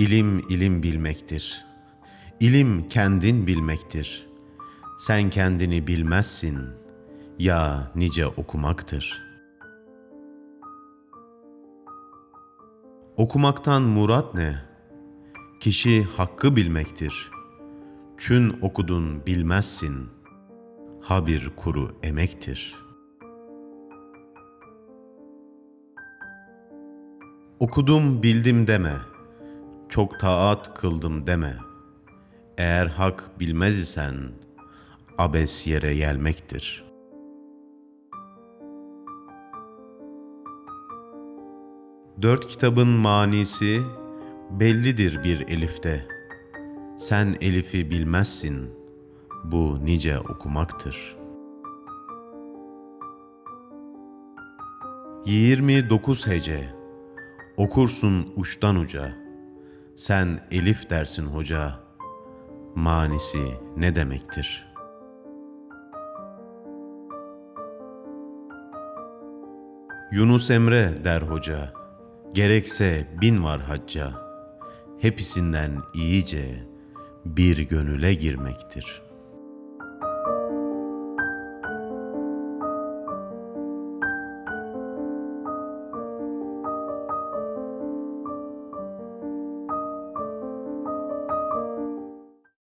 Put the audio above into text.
İlim ilim bilmektir. İlim kendin bilmektir. Sen kendini bilmezsin. Ya nice okumaktır. Okumaktan murat ne? Kişi hakkı bilmektir. Çün okudun bilmezsin. Ha bir kuru emektir. Okudum bildim deme. Çok taat kıldım deme. Eğer hak bilmez isen abes yere gelmektir. Dört kitabın manisi bellidir bir elifte. Sen elifi bilmezsin, bu nice okumaktır. 29 hece, okursun uçtan uca. Sen elif dersin hoca, manisi ne demektir?'' Yunus Emre der hoca, gerekse bin var hacca, hepsinden iyice bir gönüle girmektir.''